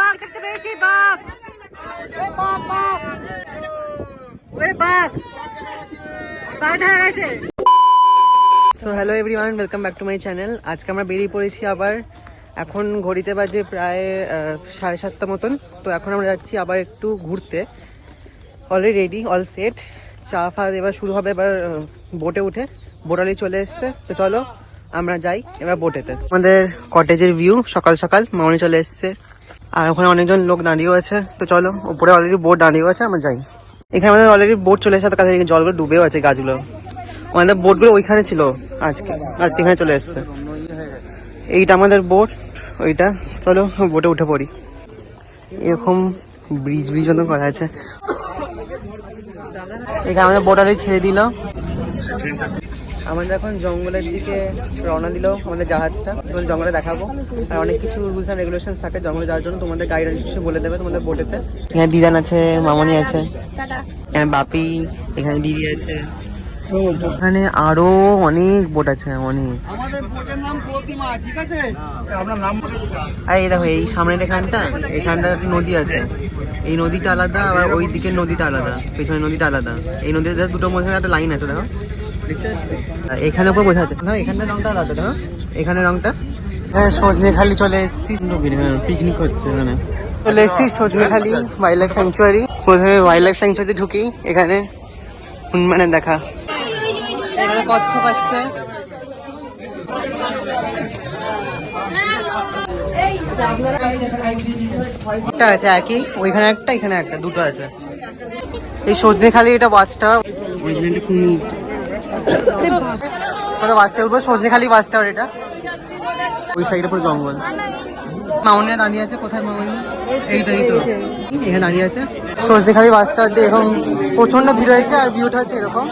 বাঘ দেখতে পেয়েছি বাঘ so hello everyone welcome back to my channel আজকে আমরা বেরিয়ে পড়েছি আবার। এখন ঘড়িতে বাজে প্রায় সাড়ে সাতটা মতন। তো এখন আমরা যাচ্ছি আবার একটু ঘুরতে। অলরেডি রেডি অল সেট চা ফা এবার শুরু হবে এবার বোটে উঠে। বোটালি চলে এসছে। তো চলো, আমরা যাই এবার বোটেতে আমাদের কটেজের ভিউ সকাল সকাল। মামনি চলে এসছে। আর ওখানে অনেকজন লোক দাঁড়িয়েও আছে। তো চলো, উপরে অলরেডি বোট দাঁড়িয়েও আছে, আমরা যাই। এখানে আমাদের অলরেডি বোট চলে এসেছে তো কাছে জলগুলো ডুবেও আছে গাছগুলো। আমাদের বোটগুলো ওইখানে ছিল আজকে। আজকে এখানে চলে এসছে। এইটা আমাদের বোট ওইটা। চলো বোটে উঠে পড়ি। এরকম ব্রিজ ব্রিজ মতন করা আছে। এখানে আমাদের বোট বোটারে ছেড়ে দিল। আমাদের এখন জঙ্গলের দিকে রওনা দিল আমাদের জাহাজটা। তোমাদের জঙ্গলে দেখাবো। আর অনেক কিছু রুলস অ্যান্ড রেগুলেশন থাকে জঙ্গলে যাওয়ার জন্য। তোমাদের গাইডেন্স কিছু বলে দেবে তোমাদের বোটেতে এখানে দিদান আছে মামনি আছে এখানে বাপি এখানে দিদি আছে। ওখানে আরও অনেক বোট আছে অনেক আর এই দেখো এই সামনের এখানটা এখানটা নদী আছে। এই নদীটা আলাদা আবার ওই দিকের নদীটা আলাদা পেছনের নদীটা আলাদা। এই নদীর দুটো মধ্যে একটা লাইন আছে দেখো। এখানে উপর বোঝা যাচ্ছে না এখানটা রংটা আলাদা দেখো এখানে রংটা? হ্যাঁ সজনে খালি চলে এসেছি। পিকনিক হচ্ছে এখানে চলে এসেছি Sajnekhali wildlife sanctuary প্রথমে ওয়াইল্ড লাইফ স্যাংচুয়ারি ঢুকি এখানে হনুমানের দেখা। এখানে কচ্ছপ আসছে। একটা আছে একই। ওইখানে একটা এখানে একটা দুটো আছে। এই সজনে খালি এটা বাসটা চলো বাসটা উঠবো সজনে খালি বাসটা এটা। ওই সাইডে পুরো জঙ্গল। মামনি দাঁড়িয়ে আছে, কোথায় মামনি? এই তো তো। এখানে দাঁড়িয়ে আছে। সজনে খালি বাসটা এখন প্রচণ্ড ভিড় হয়েছে আর ভিউটা হচ্ছে এরকম।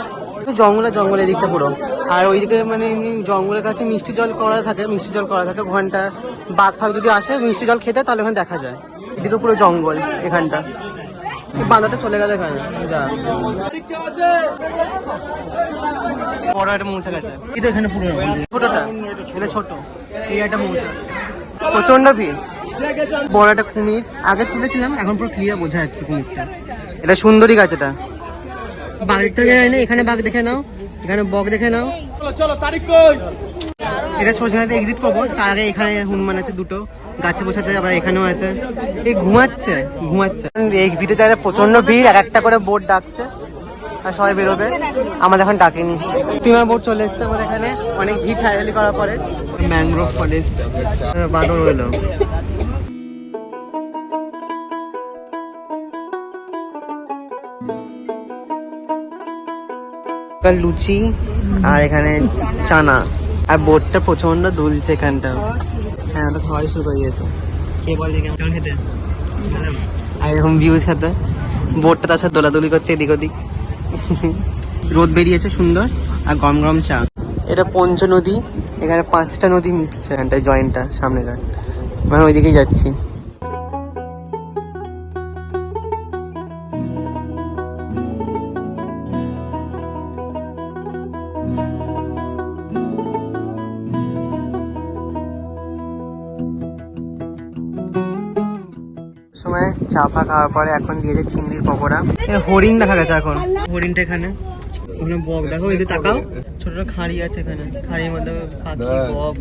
জঙ্গলে জঙ্গলে দিকটা পুরো। আর ওইদিকে মানে এমনি জঙ্গলের কাছে মিষ্টি জল করা থাকে, মিষ্টি জল করা থাকে, ওখানটা বাঘ ফাঘ যদি আসে, মিষ্টি জল খেতে, তাহলে ওখানে দেখা যায়। এদিকে পুরো জঙ্গল এখানটা। বাঁধাটা চলে গেল এখানে যা। বড় একটা মৌচা গেছে এই তো এখানে পুরো ছোটটা এটা ছোট। এই একটা মৌচা প্রচণ্ড ভিড়। বড় একটা কুমির। আগে তুলেছিলাম এখন পুরো ক্লিয়ার বোঝা যাচ্ছে কুমিরটা। এটা সুন্দরী গাছ এটা। বাঘ থেকে না এখানে বাঘ দেখে নাও। এখানে বক দেখে নাও। চলো তারিখ এটা সোজা এক্সিট করব। তার আগে এখানে হনুমান আছে দুটো। গাছে বসে আছে আবার এখানেও আছে। এই ঘুমাচ্ছে ঘুমাচ্ছে। এক্সিটে যারা প্রচণ্ড ভিড় এক একটা করে বোট ডাকছে আর সবাই বেরোবে। আমাদের এখন ডাকেনি। টিমা বোট চলে এসছে আমাদের এখানে। অনেক ভিড় ফাইনালি করার পরে। ম্যানগ্রোভ ফরেস্ট বাদর হলো। লুচি আর এখানে চানা। আর বোটটা প্রচণ্ড দুলছে এখানটা হ্যাঁ তো খাওয়াই শুরু করে দিয়েছে। কে বল দিকে কেমন খেতে। আর এরকম ভিউ সাথে বোটটা তার সাথে দোলাদুলি করছে এদিক ওদিক। রোদ বেরিয়েছে সুন্দর আর গম গম চা। এটা পঞ্চ নদী এখানে পাঁচটা নদী মিশছে এখানটায় জয়েন্টটা সামনেটা মানে ওইদিকেই যাচ্ছি। সময় চা ফা খাওয়ার পরে এখন দিয়েছে চিংড়ির পকোড়া। এ, হরিণ দেখা গেছে এখন। হরিণটা এখানে। ওখানে বক। দেখো এদিকে তাকাও। ছোট ছোট খাঁড়ি আছে এখানে। খাঁড়ির মধ্যে পাখি বক।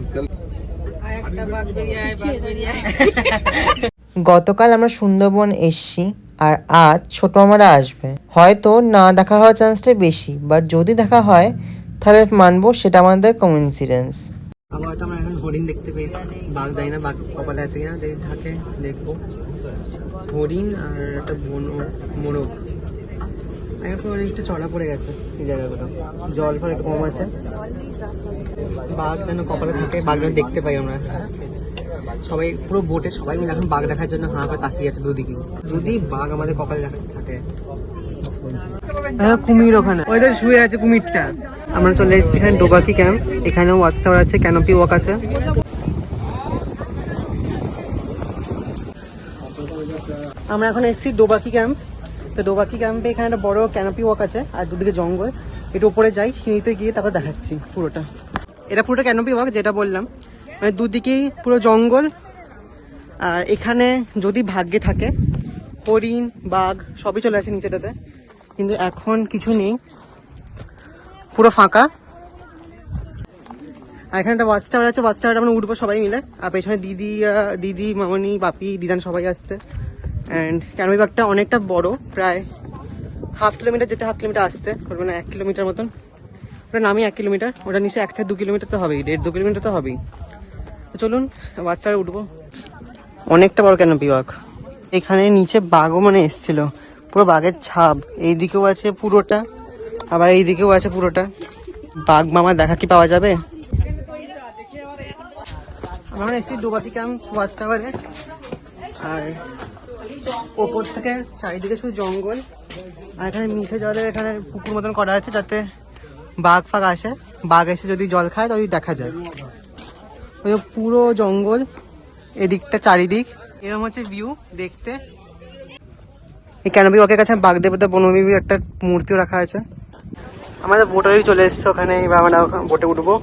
গতকাল আমরা সুন্দরবন এসছি আর আজ ছোট মামারা আসবে। হয়তো না দেখা হওয়ার চান্সটাই বেশি বাট যদি দেখা হয় তাহলে মানবো সেটা আমাদের কোইন্সিডেন্স আবার হয়তো আমরা এখন হরিণ দেখতে পেয়েছি। বাঘ জানি না বাঘ কপালে আছে কিনা যদি থাকে দেখব। হরিণ আর একটা বন, মোরগ। এখন অনেকটা চড়া পড়ে গেছে এই জায়গাগুলো। জল ফল একটু কম আছে। বাঘ যেন কপালে থাকে, বাঘ দেখতে পাই আমরা। সবাই, পুরো বোটে সবাই মিলে এখন বাঘ দেখার জন্য হাঁ করে তাকিয়ে আছে দুদিকে। যদি বাঘ আমাদের কপালে থাকে। হ্যাঁ কুমির ওখানে। ওইদের শুয়ে আছে কুমিরটা। আমরা চলে এসেছি এখানে ডোবাকি ক্যাম্প। এখানেও ওয়াচ টাওয়ার আছে ক্যানোপি ওয়াক আছে। আমরা এখন এসেছি ডোবাকি ক্যাম্প। তো ডোবাকি ক্যাম্পে এখানে একটা বড় ক্যানোপি ওয়াক আছে, আর দুদিকে জঙ্গল। একটু উপরে যাই, সিঁড়িতে গিয়ে তারপর দেখাচ্ছি পুরোটা। এটা পুরোটা ক্যানোপি ওয়াক যেটা বললাম। মানে দুদিকেই পুরো জঙ্গল। আর এখানে যদি ভাগ্যে থাকে, হরিণ, বাঘ সবই চলে আসে নিচেটাতে। কিন্তু এখন কিছু নেই। পুরো ফাঁকা। আর এখানে একটা ওয়াচ টাওয়ার আছে ওয়াচ টাওয়ার আমরা উঠবো সবাই মিলে। আর পেছনে দিদি দিদি, মামনি, বাপি, দিদান সবাই আসছে। অ্যান্ড ক্যানমি বাগটা অনেকটা বড়, প্রায় হাফ কিলোমিটার যেতে হাফ কিলোমিটার আসতে করবে না, এক কিলোমিটার মতন। ওটা নামি এক কিলোমিটার ওটা নিচে এক থেকে দু কিলোমিটার তো হবেই, দেড় দু কিলোমিটার তো হবেই। তো চলুন টাওয়ারে উঠবো। অনেকটা বড় ক্যানোপি ওয়াক এখানে নিচে বাঘও মানে এসছিল, পুরো বাঘের ছাপ, এইদিকেও আছে পুরোটা, আবার এইদিকেও আছে পুরোটা। বাঘ মামা দেখা কি পাওয়া যাবে? আমরা এসেছি ডোবাতি ক্যাম্প, ওয়াচ টাওয়ারে। আর ওপর থেকে চারিদিকে শুধু জঙ্গল। আর এখানে মিঠে জলের এখানে পুকুর মতন করা আছে যাতে বাঘ ফাঘ আসে। বাঘ এসে যদি জল খায় তাহলে দেখা যায়। ওই পুরো জঙ্গল এদিকটা চারিদিক। এরকম হচ্ছে ভিউ দেখতে। এই ক্যানোপি ওয়াকের কাছে বাঘ দেবতা বনবিবি একটা মূর্তিও রাখা আছে। আমাদের বোটারই চলে এসছে ওখানে, এবার আমরা বোটে উঠবো।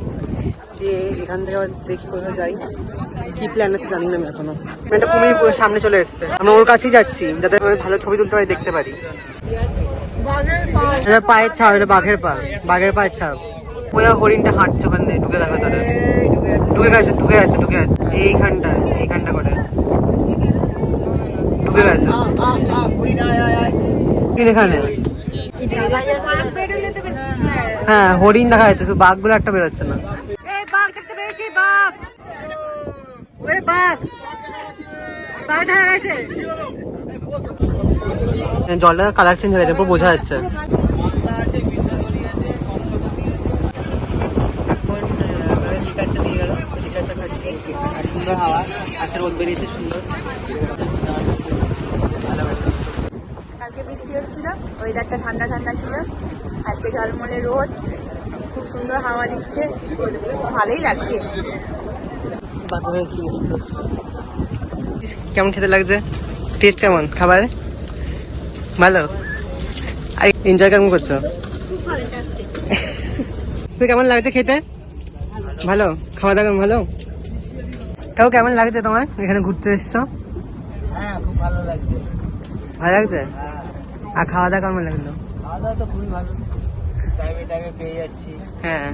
দিয়ে এখান থেকে আবার দেখি যাই। কি প্ল্যান আছে জানি না আমি এখনও। একটা কুমির সামনে চলে এসছে। আমরা ওর কাছেই যাচ্ছি, যাতে ভালো ছবি তুলতে পারি, দেখতে পারি। এটা পায়ের ছাপ, এটা বাঘের পা, বাঘের পায়ের ছাপ। ওই হরিণটা হাঁটছে ওখান ঢুকে দেখা তারা ঢুকে গেছে, ঢুকে যাচ্ছে ঢুকে যাচ্ছে এইখানটা এইখানটা করে। ঢুকে গেছে। এখানে। হ্যাঁ হরিণ দেখা যাচ্ছে বাঘগুলো একটা বেরোচ্ছে না বাঘ দেখতে পেয়েছি বাঘ ওরে বাঘ দেখা গেছে। জলটা কালার চেঞ্জ হয়ে গেছে পুরো বোঝা যাচ্ছে। সুন্দর হাওয়া আজকে রোদ বেরিয়েছে সুন্দর কালকে বৃষ্টি হচ্ছিল ওয়েদারটা ঠান্ডা ঠান্ডা ছিল। আজকে ঝলমলে রোদ খুব সুন্দর হাওয়া দিচ্ছে ভালোই লাগছে। কেমন খেতে লাগছে? টেস্ট কেমন? খাবার? ভালো? আর এনজয় কেমন করছ? কেমন লাগছে খেতে? ভালো? খাওয়া দাওয়া কেমন? ভালো? তাও কেমন লাগছে তোমার? এখানে ঘুরতে এসছো? হ্যাঁ খুব ভালো লাগছে। ভালো লাগছে? আর খাওয়া দাওয়া কেমন লাগল? খাওয়া দাওয়া তো খুবই ভালো। টাইমে টাইমে পেয়ে যাচ্ছি। হ্যাঁ।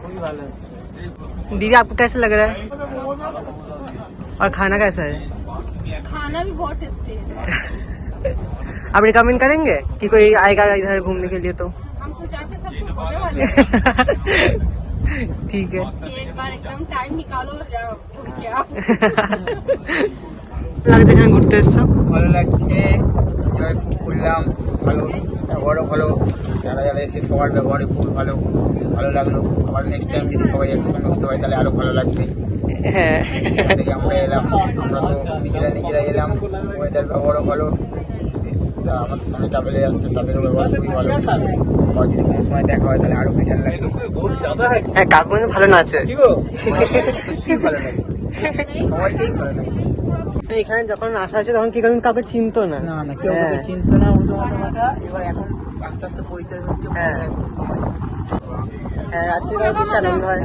একদম খুবই ভালো হচ্ছে दीदी आपको कैसा लग रहा है और खाना कैसा है खाना भी बहुत टेस्टी है आप रिकमेंड करेंगे कि कोई आएगा इधर घूमने के लिए तो हम तो जाके सबको बोलने वाले ठीक है कि एक बार एकदम टाइम निकालो और जाओ घूम के आओ লাগছে এখানে ঘুরতে এসছো ভালো লাগছে এনজয় খুব করলাম ভালো ব্যবহারও ভালো যারা যারা এসে সবার ব্যবহারে খুব ভালো ভালো লাগল। আবার নেক্সট টাইম যদি সবাই একসঙ্গে হতে পারে তাহলে আরও ভালো লাগবে। হ্যাঁ। এখান আমরা এলাম আমরা তো নিজেরা নিজেরা এলাম। ওয়েদার ব্যবহারও ভালো। আমাদের সঙ্গে ট্রাভেলে আসছে তাদেরও ব্যবহার খুবই ভালো। আবার যদি কোনো সময় দেখা হয় তাহলে আরও বেটার লাগবে। হ্যাঁ কাকু কিন্তু ভালো নাচে কি ভালো লাগে সবাইকেই ভালো লাগে এখানে যখন আসা আছে তখন কি কারণ কাউকে চিনতো না। না না কেউ হ্যাঁ। কাউকে চিনতো না এবার এখন আস্তে আস্তে পরিচয় হচ্ছে ভালো হ্যাঁ। সবাই। হ্যাঁ রাত্রিবেলা বেশি আনন্দ হয়।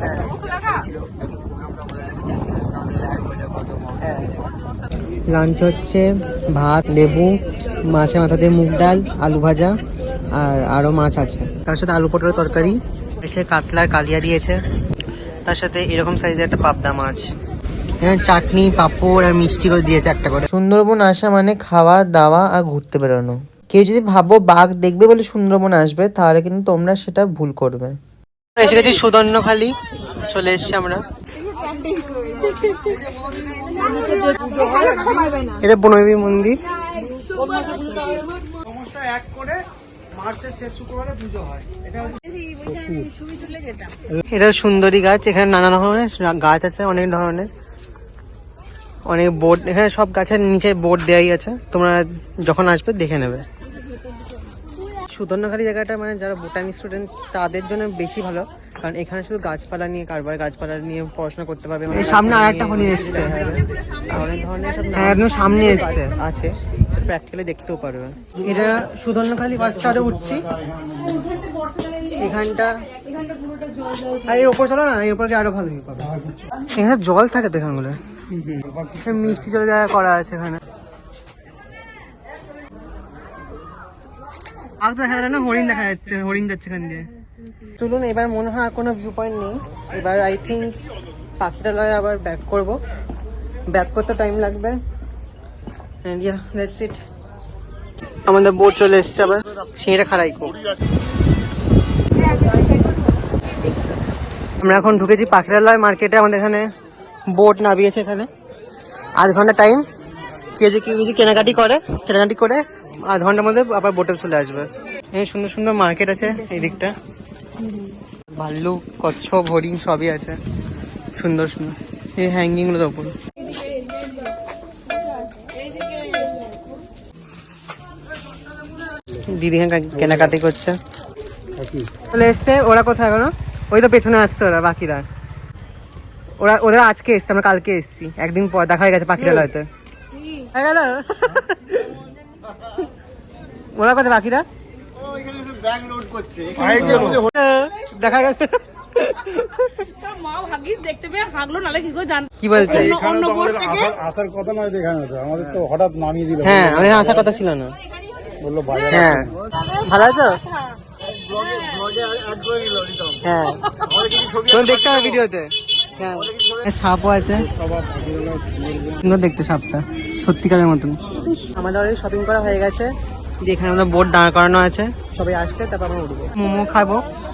হ্যাঁ। লাঞ্চ হচ্ছে ভাত লেবু মাছের মাথা দিয়ে মুগ ডাল আলু ভাজা আর আরও মাছ আছে। তার সাথে আলু পটলের তরকারি এসে কাতলার কালিয়া দিয়েছে। তার সাথে এরকম সাইজের একটা পাবদা মাছ। এখানে চাটনি পাঁপড় আর মিষ্টি করে দিয়েছে একটা করে। সুন্দরবন আসা মানে খাওয়া দাওয়া আর ঘুরতে বেরোনো। কেউ যদি ভাবো বাঘ দেখবে বলে সুন্দরবন আসবে তাহলে কিন্তু তোমরা সেটা ভুল করবে। এসে গেছি সুদর্ণখালি চলে এসছি আমরা। এটা বনবী মন্দির। এক করে মার্চের শেষ শুক্রবারে পুজো হয়। এটা সুন্দরী গাছ এখানে নানা ধরনের গাছ আছে অনেক ধরনের। অনেক বোর্ড এখানে সব গাছের নিচে বোর্ড দেওয়াই আছে। তোমরা যখন আসবে দেখে নেবে। সুদর্ণখালি জায়গাটা মানে যারা বোটানি স্টুডেন্ট তাদের জন্য বেশি ভালো। কারণ এখানে শুধু গাছপালা নিয়ে কারবার গাছপালা নিয়ে পড়াশোনা করতে পারবে। সামনে আর একটা হলি এসছে অনেক ধরনের সব একদম সামনে এসছে। আছে। প্র্যাকটিক্যালি দেখতেও পারবে। এটা সুদর্ণখালি বাস স্ট্যান্ডে উঠছি। এখানটা আর এর ওপর চলো না এর উপর আরও ভালো পাবে। এখানে জল থাকে তো এখানগুলো মিষ্টি চলে যাওয়া করা আছে এখানে। না, হরিণ দেখা যাচ্ছে, হরিণ দিয়ে। চলুন, এবার মনে হয় কোনো ভিউ পয়েন্ট নেই। এবার আই থিঙ্ক পাখিটালয়ে আবার ব্যাক করব। ব্যাক করতে টাইম লাগবে। আমাদের বোট চলে এসছে আবার। সিঁড়ে খাড়াই আমরা এখন ঢুকেছি পাখিরালয় মার্কেটে আমাদের এখানে বোট নামিয়েছে এখানে। আধ ঘণ্টা টাইম কেউ যে কেউ যদি কেনাকাটি করে কেনাকাটি করে আধ ঘণ্টার মধ্যে আবার বোটে চলে আসবে। এই সুন্দর সুন্দর মার্কেট আছে এই দিকটা ভাল্লুক কচ্ছপ, হরিণ সবই আছে। সুন্দর সুন্দর। এই হ্যাঙ্গিংগুলো ওপর দিদি কেনাকাটি করছে। চলে এসছে, ওরা কোথায় এখনও ওই তো পেছনে আসছে ওরা, বাকিরা। ওরা ওরা আজকে এসছে, আমরা কালকে এসছি। একদিন পর দেখা হয়ে গেছে পাখিরা হয়তো হয়ে গেল? ওরা কোথায় বাকিরা? দেখা গেছে। কি বলছে? আসার কথা নয় এখানে তো। আমাদের তো হঠাৎ নামিয়ে দিল। হ্যাঁ আমাদের আসার কথা ছিল না। বলল হ্যাঁ। ভালো আছো? হ্যাঁ। দেখতে হবে ভিডিওতে। হ্যাঁ। সাপও আছে। সুন্দর। দেখতে সাপটা। সত্যিকারের মতন। আমাদের শপিং করা হয়ে গেছে। দিয়ে এখানে আমাদের বোর্ড দাঁড় করানো আছে। সবাই আসলে তারপর আমরা উঠবো। মোমো খাব।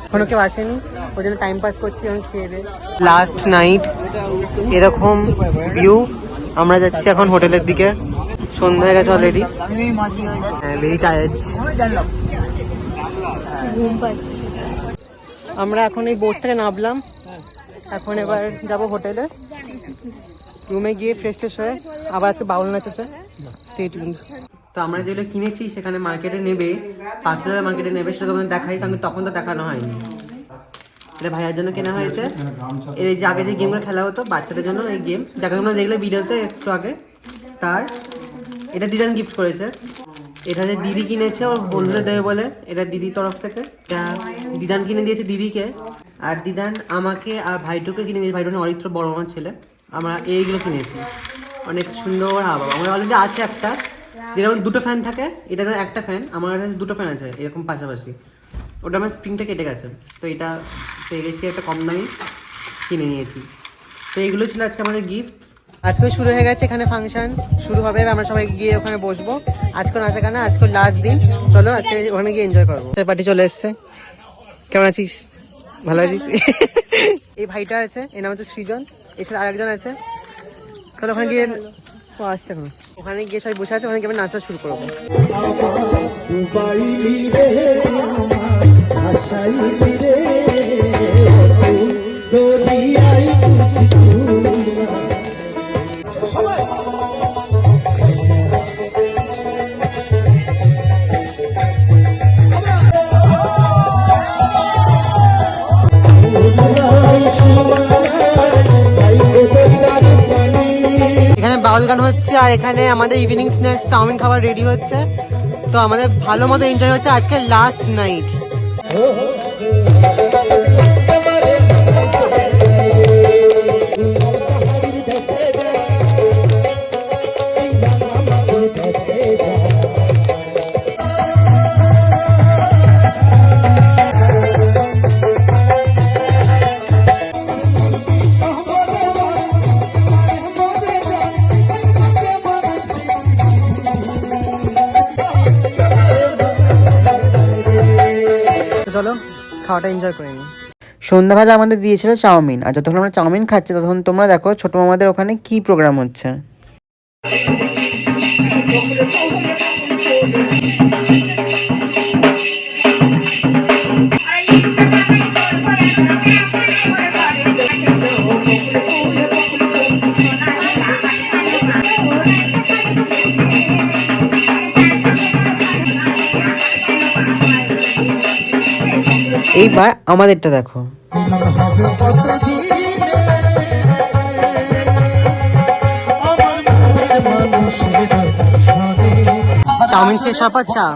এখনও কেউ আসেনি ওই জন্য টাইম পাস করছি এখন খেয়ে দে লাস্ট নাইট এরকম ভিউ আমরা যাচ্ছি এখন হোটেলের দিকে। সন্ধ্যা হয়ে গেছে অলরেডি ভেরি টায়ার্ড আমরা এখন এই বোট থেকে নামলাম। এখন এবার যাব হোটেলে। রুমে গিয়ে ফ্রেশ ট্রেশ হয়ে আবার আজকে বাউল নাচ আছে স্টেট তো আমরা যেগুলো কিনেছি সেখানে মার্কেটে নেবে পাতলা মার্কেটে নেবে সেটা তোমাদের দেখাই, কারণ তখন তো দেখানো হয়নি। এটা ভাইয়ার জন্য কেনা হয়েছে। এর যে আগে যে গেমগুলো খেলা হতো, বাচ্চাদের জন্য এই গেম যাকে তোমরা দেখলে ভিডিওতে একটু আগে, তার। এটা দিদান গিফট করেছে। এটা যে দিদি কিনেছে ওর বন্ধুদের দেবে বলে, এটা দিদির তরফ থেকে। এটা দিদান কিনে দিয়েছে দিদিকে। আর দিদান আমাকে আর ভাইটুকে কিনে দিয়েছে। ভাইটুকে অরিত্র বড় মামার ছেলে। আমরা এইগুলো কিনেছি। অনেক সুন্দর হাওয়া আমার অলরেডি আছে একটা। যেরকম দুটো ফ্যান থাকে এটা একটা ফ্যান আমার কাছে দুটো ফ্যান আছে এরকম পাশাপাশি। ওটা আমার স্প্রিংটা কেটে গেছে তো এটা পেয়ে গেছি একটা কম দামি কিনে নিয়েছি। তো এইগুলো ছিল আজকে আমাদের গিফট আজকে শুরু হয়ে গেছে এখানে ফাংশন শুরু হবে আমরা সবাই গিয়ে ওখানে বসবো। আজকে নাচা গানা আজকে লাস্ট দিন। চলো আজকে ওখানে গিয়ে এনজয় করব। পার্টি চলে এসছে। কেমন আছিস? ভালো আছিস? এই ভাইটা আছে এর নাম হচ্ছে সৃজন এছাড়া আরেকজন আছে। চলো ওখানে গিয়ে আসছে এখন। ওখানে গিয়ে সবাই বসে আছে ওখানে গিয়ে নাচা শুরু করব। এখানে গান হচ্ছে, আর এখানে আমাদের ইভিনিং স্ন্যাক্স চাউমিন খাবার রেডি হচ্ছে। তো আমাদের ভালো মতো এনজয় হচ্ছে আজকে লাস্ট নাইট খাওয়াটা এনজয় করে নিই সন্ধ্যাবেলা আমাদের দিয়েছিল চাউমিন, আর যতক্ষণ আমরা চাউমিন খাচ্ছি, ততক্ষণ তোমরা দেখো ছোট মামাদের ওখানে কি প্রোগ্রাম হচ্ছে। এইবার আমাদেরটা দেখো। চাউমিন শেষ হওয়ার চা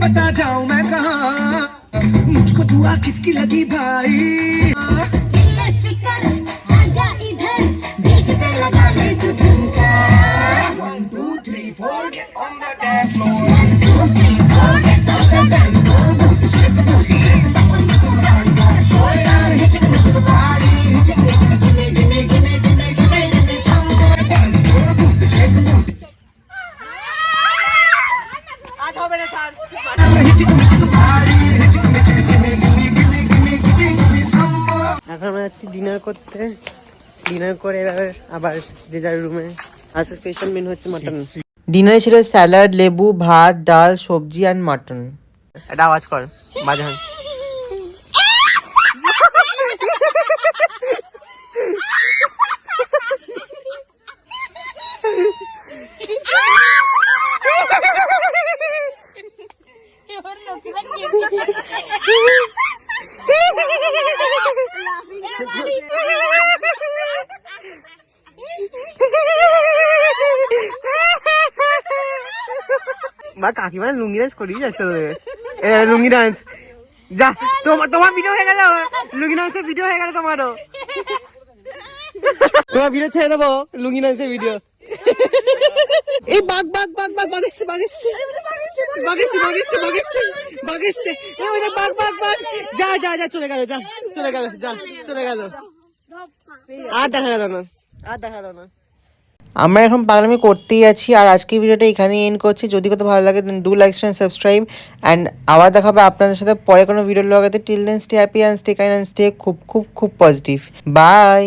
बता जाऊँ मैं कहा? मुझको दुआ किसकी लगी भाई? এখন আমরা যাচ্ছি ডিনার করতে। ডিনার করে এবার আবার যে যার রুমে আজকে স্পেশাল মেনু হচ্ছে মাটন ডিনার ছিল স্যালাড লেবু ভাত ডাল সবজি অ্যান্ড মাটন এটা আওয়াজ কর বাজান। বা কাকিমা লুঙ্গি ডান্স করিয়ে যাচ্ছে তোদের লুঙ্গি ডান্স যা তোমার তোমার ভিডিও হয়ে গেল। লুঙ্গি ডান্সের ভিডিও হয়ে গেল তোমারও। তোমার ভিডিও ছেড়ে দেবো, লুঙ্গি ডান্সের ভিডিও এই বাঘ বাঘ বাঘ বাঘ বাঘ বাঘ যা যা যা চলে যা চলে যা, চলে আর দেখা গেল না। আর দেখা গেল না। আমরা এখন পাগলামি করতেই আছি আর আজকের ভিডিওটা এখানেই এন করছি। যদি কত ভালো লাগে then do like and subscribe and আবার দেখা হবে আপনাদের সাথে পরে কোনো ভিডিও লাগাতে till then stay happy and stay kind and stay খুব খুব খুব পজিটিভ বাই